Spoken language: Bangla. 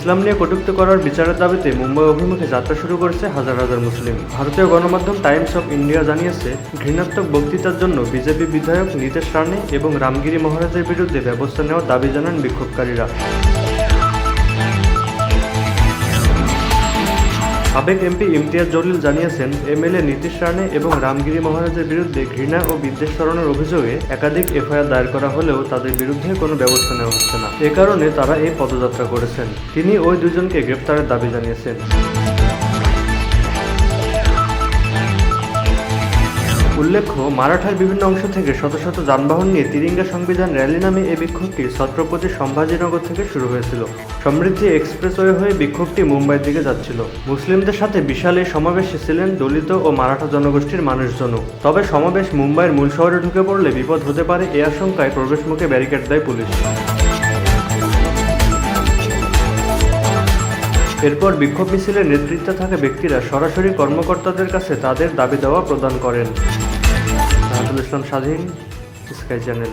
ইসলাম নিয়ে কটুক্ত করার বিচারের দাবিতে মুম্বাই অভিমুখে যাত্রা শুরু করেছে হাজার হাজার মুসলিম। ভারতীয় গণমাধ্যম টাইমস অফ ইন্ডিয়া জানিয়েছে, ঘৃণাত্মক বক্তৃতার জন্য বিজেপি বিধায়ক নীতেশ রানে এবং রামগিরি মহারাজের বিরুদ্ধে ব্যবস্থা নেওয়ার দাবি জানান বিক্ষোভকারীরা। সাবেক এমপি ইমতিয়াজ জলিল জানিয়েছেন, এমএলএ নীতিশ রানে এবং রামগিরি মহারাজের বিরুদ্ধে ঘৃণা ও বিদ্বেষ ছড়ানোর অভিযোগে একাধিক এফআইআর দায়ের করা হলেও তাদের বিরুদ্ধে কোনো ব্যবস্থা নেওয়া হচ্ছে না। এ কারণে তারা এই পদযাত্রা করেছেন। তিনি ওই দুজনকে গ্রেপ্তারের দাবি জানিয়েছেন। উল্লেখ্য, মারাঠার বিভিন্ন অংশ থেকে শত শত যানবাহন নিয়ে তিরিঙ্গা সংবিধান র্যালি নামে এই বিক্ষোভটি ছত্রপতি সম্ভাজিনগর থেকে শুরু হয়েছিল। সমৃদ্ধি এক্সপ্রেসওয়ে হয়ে বিক্ষোভটি মুম্বাইয়ের দিকে যাচ্ছিল। মুসলিমদের সাথে বিশাল এই সমাবেশে ছিলেন দলিত ও মারাঠা জনগোষ্ঠীর মানুষজনও। তবে সমাবেশ মুম্বাইয়ের মূল শহরে ঢুকে পড়লে বিপদ হতে পারে এ আশঙ্কায় প্রবেশমুখে ব্যারিকেড দেয় পুলিশ। এরপর বিক্ষোভ মিছিলের নেতৃত্বে থাকা ব্যক্তিরা সরাসরি কর্মকর্তাদের কাছে তাদের দাবি দেওয়া প্রদান করেন। রাহাতুল ইসলাম স্বাধীন স্কাই চ্যানেল।